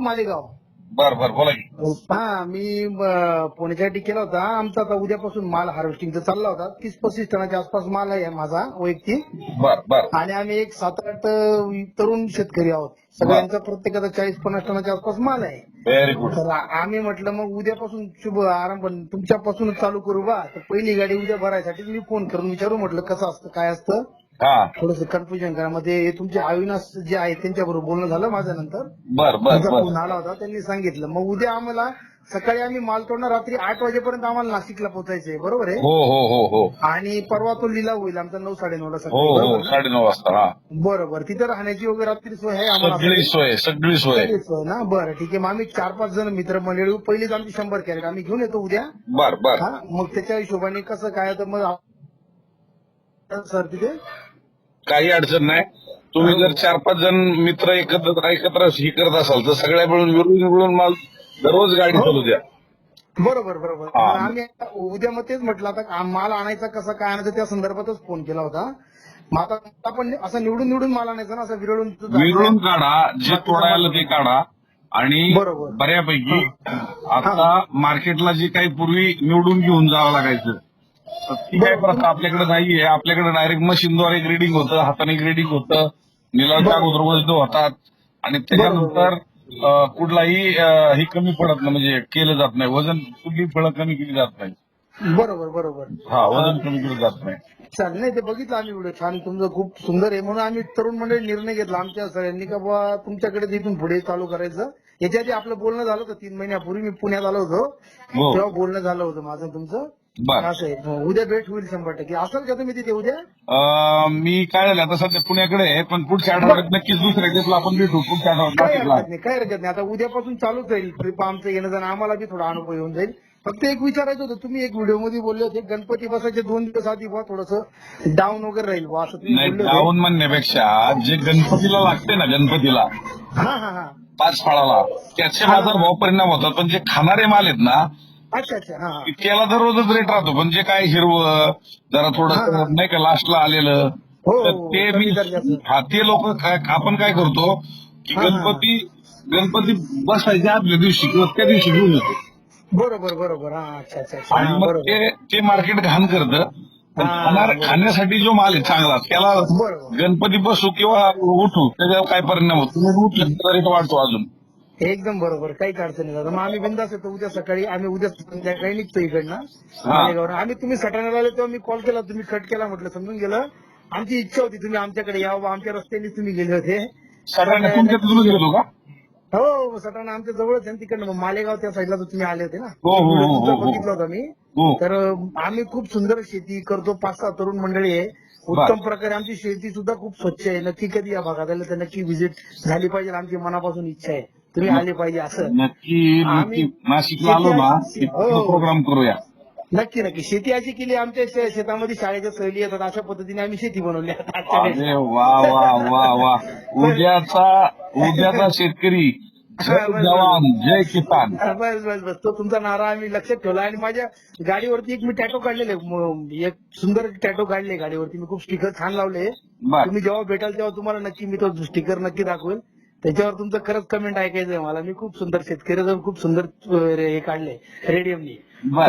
मालेगाव. बर बर बोला की. हा मी पुण्यासाठी केला होता. आमचा आता उद्यापासून माल हार्वेस्टिंगचा चालला होता. तीस पस्तीस टनाच्या आसपास माल आहे माझा वैयक्तिक. बर बर. आणि आम्ही एक सात आठ तरुण शेतकरी आहोत. सगळ्यांचा प्रत्येकाचा चाळीस पन्नास टनाच्या आसपास माल आहे. व्हेरी गुड तर आम्ही म्हटलं मग उद्यापासून शुभ आरंभ तुमच्यापासूनच चालू करू बा. तर पहिली गाडी उद्या भरायसाठी मी फोन करून विचारू. म्हटलं कसं असतं काय असतं? थोडस कन्फ्युजन करा मध्ये तुमचे अविनाश जे आहे त्यांच्याबरोबर बोलणं झालं माझ्या नंतर बर बर त्यांचा बर. फोन आला होता त्यांनी सांगितलं. मग उद्या आम्हाला सकाळी आम्ही माल तोडणार रात्री आठ वाजेपर्यंत आम्हाला नाशिकला पोहोचायचंय बरोबर आहे? हो हो हो हो. आणि परवा तो लिलाव होईल आमचा नऊ साडे नऊ ला हो सकाळी हो बरोबर ना? साडेनऊ वाजता हा. बरोबर. तिथे राहण्याची वगैरे रात्री सोय आहे आम्हाला? सगळी सोय सगळी सोय. सगळी सोय ना? बरं ठीक आहे. मग आम्ही चार पाच जण मित्र मंडळी पहिलीच आमची शंभर कॅरेट. आम्ही घेऊन येतो उद्या. बर बर. हा? मग त्याच्या हिशोबाने कसं काय तर मग सर तिथे काही अडचण नाही. तुम्ही जर चार पाच जण मित्र एकत्र एकत्र ही करत असाल तर सगळ्या मिळून मिळून मिळून माल दररोज गाडी चालू द्या. बरोबर बरोबर. हा. आम्ही उद्या मग तेच म्हटलं आता आ- माल आणायचा कसा काय आणायचा त्या संदर्भातच फोन केला होता. मग आता आपण असं निवडून निवडून माल आणायचा ना असं विरळून विरळून काढा जे तोडायला ते काढा. आणि बरोबर. बऱ्यापैकी आता मार्केटला जे काही पूर्वी निवडून घेऊन जावं लागायचं ती काही प्रथा आपल्याकडे नाहीये. आपल्याकडे डायरेक्ट मशीनद्वारे ग्रेडिंग होतं हाताने ग्रेडिंग होतं. निलावच्या अगोदर वजन होतात. आणि त्याच्यानंतर कुठलाही हे कमी पडत नाही म्हणजे केलं जात नाही. वजन कुठली फळं कमी केली जात नाही. बरोबर बरोबर. हा वजन कमी केलं जात नाही. चालेल नाही ते बघितलं आम्ही व्हिडिओ. छान तुमचं खूप सुंदर आहे. म्हणून आम्ही तरुण मंडळी निर्णय घेतला. आमच्या सगळ्यांनी का बाबा तुमच्याकडे इथून पुढे चालू करायचं. याच्या आधी आपलं बोलणं झालं होतं. तीन महिन्यापूर्वी मी पुण्यात आलो होतो. हो. तेव्हा बोलणं झालं होतं माझं आणि तुमचं. असं आहे. उद्या भेट होईल शंभर टक्के. असाल का तुम्ही तिथे उद्या? अं, मी काय झालं आता सध्या पुण्याकडे आहे पण पुढच्या आठवड्यात नक्कीच दुसऱ्या डेटला आपण भेटू पुढच्या आठवड्यात काय नाशिकला हरकत नाही काय हरकत नाही. आता उद्यापासून चालूच राहील ट्रिप आमचं येणं जाणं. आम्हाला बी थोडा अनुभव येऊन जाईल. फक्त एक विचारायचं होतं तुम्ही एक व्हिडिओमध्ये बोलले होते गणपती बसायचे दोन दिवस आधी बुवा थोडस डाऊन वगैरे राहील बुवा असं तुम्ही नाही बोलले होते. गाऊन म्हणण्यापेक्षा जे गणपतीला लागते ना गणपतीला हा हा हा. पाच फळाला त्याचे बाजार भाव परिणाम होतात. पण जे खाणारे माल आहेत ना अच्छा अच्छा हा हा त्याला तर रोजच रेट राहतो पण जे काय हिरवं जरा हा, थोडं हा. नाही का लास्टला आलेलं हो, तर हो, ते मी दर्जाचं. हा ते लोक आपण काय करतो की हा, हा. गणपती गणपती बसायच्या आदल्या दिवशी किंवा त्या दिवशी घेऊन येतो बरोबर बरोबर हा अच्छा अच्छा अच्छा आणि हा, मग बरोबर ते ते मार्केट घाण करतं पण हा, खाणार बरोबर. खाण्यासाठी जो माल आहे चांगला त्याला बरोबर. गणपती बसू किंवा उठू त्याच्यावर काय परिणाम होतो तुम्ही उठले तर रेट वाढतो अजून एकदम बरोबर काहीच अडचण नाही दादा. मग आम्ही बिंदास येतो. उद्या सकाळी आम्ही उद्या संध्याकाळी निघतो इकडनं. हा. मालेगावनं. आम्ही तुम्ही सटाण्याला आले तेव्हा मी कॉल केला तुम्ही कट केला म्हटलं समजून गेलं. आमची इच्छा होती तुम्ही आमच्याकडे यावं बा, आमच्या रस्त्याने तुम्ही गेले होते. तुमच्या तिथूनच का? हो सटाणा आमच्या जवळच आहे ना तिकडनं. मग मालेगाव त्या साईडला तर तुम्ही आले होते ना. हो, हो, हो, तुमचा हो, हो. बघितला होता मी. हो. तर आम्ही खूप सुंदर शेती करतो. पाच सहा तरुण मंडळी आहे. उत्तम प्रकारे आमची शेती सुद्धा खूप स्वच्छ आहे. नक्की कधी या भागात आलं तर नक्की व्हिजिट झाली पाहिजे आमची मनापासून इच्छा आहे. तुम्ही आले पाहिजे असं. नक्की नक्की आम्ही- नाशिकला आलो ना की हो. प्रोग्राम करूया. नक्की नक्की. शेती अशी केली आमच्या शे- शेतामध्ये शाळेच्या सहली येतात अशा पद्धतीने आम्ही शेती बनवली आहे आजच्या अरे वेळेस. वा वा वा वा. उद्याचा उद्याचा शेतकरी जय जवान जय किसान. बस बस बस. तो तुमचा नारा आम्ही लक्षात ठेवला आणि माझ्या गाडीवरती एक मी टॅटो काढलेले म- एक सुंदर टॅटो काढले गाडीवरती. मी खूप स्टिकर छान लावले. बर. तुम्ही जेव्हा भेटाल तेव्हा तुम्हाला नक्की मी तो स्टिकर नक्की दाखवेल. त्याच्यावर तुमचं खरंच कमेंट ऐकायचंय मला. मी खूप सुंदर शेतकऱ्याचं खूप सुंदर हे काढले रेडियमनी.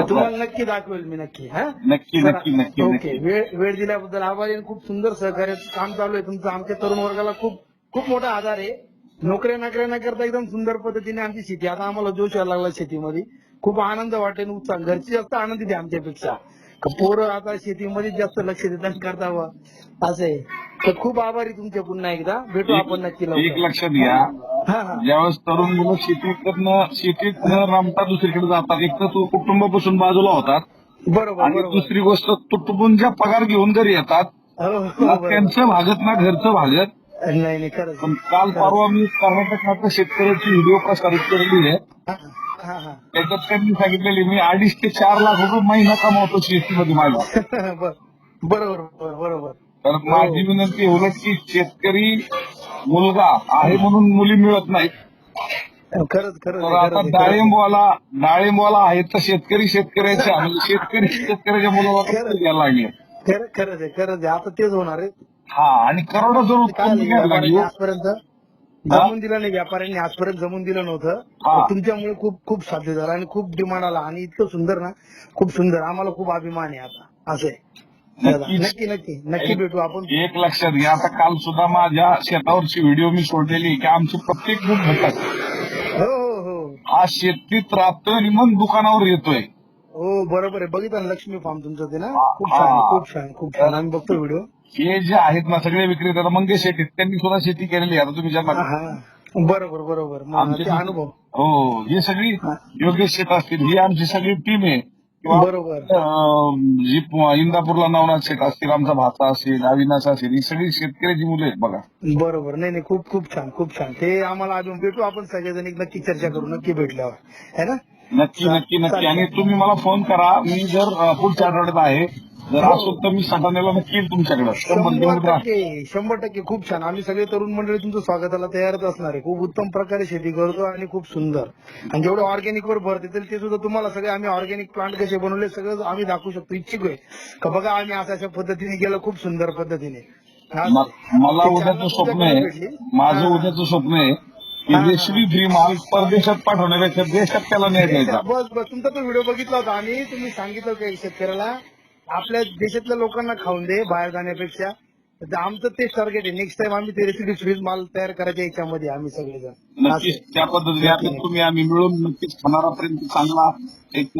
तुम्हाला नक्की दाखवेल मी नक्की हा? नक्की नक्की नक्की ओके. वेळ वेळ दिल्याबद्दल आभारी खूप सुंदर सहकार्य काम चालू आहे तुमचं. आमच्या तरुण वर्गाला खूप खूप मोठा आधार आहे. नोकऱ्या नाकऱ्या न करता एकदम सुंदर पद्धतीने आमची शेती. आता आम्हाला जोश यायला लागला शेतीमध्ये. खूप आनंद वाटेल उत्साह. घरची जास्त आनंदी आहे आमच्यापेक्षा. पोरं आता शेतीमध्ये जास्त लक्ष देतात करता बुवा. असं आहे. तर खूप आभारी तुमचे पुन्हा एकदा. भेटू आपण नक्की एक लवकर लक्षात घ्या. हा हा. ज्यावेळेस तरुण मुलं शेतीकडनं शेतीत न रमता दुसरीकडे जातात. एक तर तो कुटुंबापासून बाजूला होतात. बरोबर आणि बरोबर. दुसरी गोष्ट तुटपुंजा ज्या पगार घेऊन घरी येतात हो, हो, ना बरोबर. त्यांचं भागत ना घरचं भागत. नाही नाही खरंच. पण काल परवा मी कर्नाटकातल्या शेतकऱ्याची व्हिडिओ प्रसारित केलेली आहे. हा हा हा. त्याच्यात त्यांनी सांगितलेली मी अडीच ते चार लाख रुपये महिना कमावतो शेतीमध्ये माझा बर- बरोबर बरोबर बरोबर तर माझी विनंती उलट की शेतकरी मुलगा आहे म्हणून मुली मिळत नाहीत. खरंच खरंच तर आता डाळिंबवाला डाळिंबवाला आहे तर शेतकरी शेतकऱ्याच्या म्हणजे शेतकरी शेतकऱ्याच्या मुलाला घ्यायला लागले. खरं- खरंच आहे खरंच आहे. आता तेच होणार आहे. हा आणि करोडाचं काय उत्पन्न घ्यायला लागलो. आजपर्यंत जमून दिलं नाही व्यापाऱ्यांनी आजपर्यंत जमून दिलं नव्हतं. हा. तुमच्यामुळे खूप खूप साध्य झालं आणि खूप डिमांड आला. आणि इतकं सुंदर ना खूप सुंदर. आम्हाला खूप अभिमान आहे आता. असं आहे. नक्की नक्की नक्की भेटू आपण. एक लक्षात घ्या आता काल सुद्धा माझ्या शेतावरची व्हिडिओ मी सोडलेली की आमचे प्रत्येक ग्रुप घटक हो हो हो. हा शेतीत राहतोय आणि मग दुकानावर येतोय. हो बरोबर आहे. बघितलं ना लक्ष्मी फार्म तुमचं ते ना? खूप छान. खूप छान खूप छान. आम्ही बघतो व्हिडिओ हे जे आहेत ना सगळे विक्रेते मंगेश शेट्टी त्यांनी सुद्धा शेती केलेली आहे आता तुम्ही ज्यांना हा बरोबर बरोबर. आमचे अनुभव. हो ही सगळी. योगेश शेट असतील ही आमची सगळी टीम आहे. बरोबर. जी इंदापूरला नवनाथ शेठ असतील आमचा भाचा असेल अविनाश असेल ही सगळी शेतकऱ्याची मुलं आहेत बघा. बरोबर. नाही नाही खूप खूप छान खूप छान. ते आम्हाला अजून भेटू आपण सगळेजण एक नक्की चर्चा करू नक्की भेटल्यावर. है ना? नक्की नक्की नक्की. आणि तुम्ही मला फोन करा मी जर पुढच्या आठवड्यात आहे जर. असो तर मी सटाण्याला नक्की येईल तुमच्याकडे शंभर. टक्के खूप छान आम्ही सगळे तरुण मंडळी तुमचं स्वागताला तयारच असणार आहे खूप उत्तम प्रकारे शेती करतो आणि खूप सुंदर आणि जेवढं ऑर्गॅनिक वर भर देतील ते सुद्धा तुम्हाला सगळे आम्ही ऑर्गॅनिक प्लांट कसे बनवले सगळं आम्ही दाखवू शकतो इच्छुक आहे का बघा आम्ही अशा अशा पद्धतीने गेलो खूप सुंदर पद्धतीने मला उद्याचं स्वप्न आहे. माझं. उद्याचं स्वप्न आहे. देशी फ्री माल परदेशात पाठवण्यापेक्षा देशात त्याला न्यायचा बस बस तुमचा तो व्हिडिओ बघितला होता आम्ही तुम्ही सांगितलं शेतकऱ्याला आपल्या देशातल्या लोकांना खाऊन दे बाहेर जाण्यापेक्षा. तर आमचं तेच टार्गेट आहे. नेक्स्ट टाइम आम्ही ते रेसिडी फ्री माल तयार करायच्या याच्यामध्ये आम्ही सगळेजण. नक्कीच. त्या पद्धतीने आता तुम्ही आम्ही मिळून नक्कीच खाणारापर्यंत चांगला एक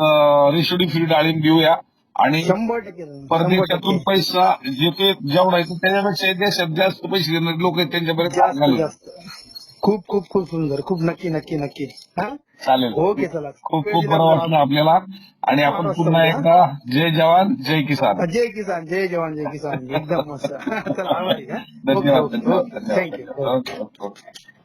रेशोडी फ्री डाळिंब देऊया. आणि शंभर टक्के परदेशातून पैसा जे ते जेवढा त्याच्यापेक्षा देशात जास्त पैसे देणारे लोक आहेत त्यांच्यापर्यंत खूप खूप खूप सुंदर. खूप नक्की नक्की नक्की. हा? चालेल. ओके चला. खूप खूप बरं वाटलं आपल्याला. आणि आपण पुन्हा एकदा जय जवान जय किसान. जय किसान जय जवान जय किसान. एकदम मस्त. चला? धन्यवाद ओके, धन्यवाद ओके, थँक्यू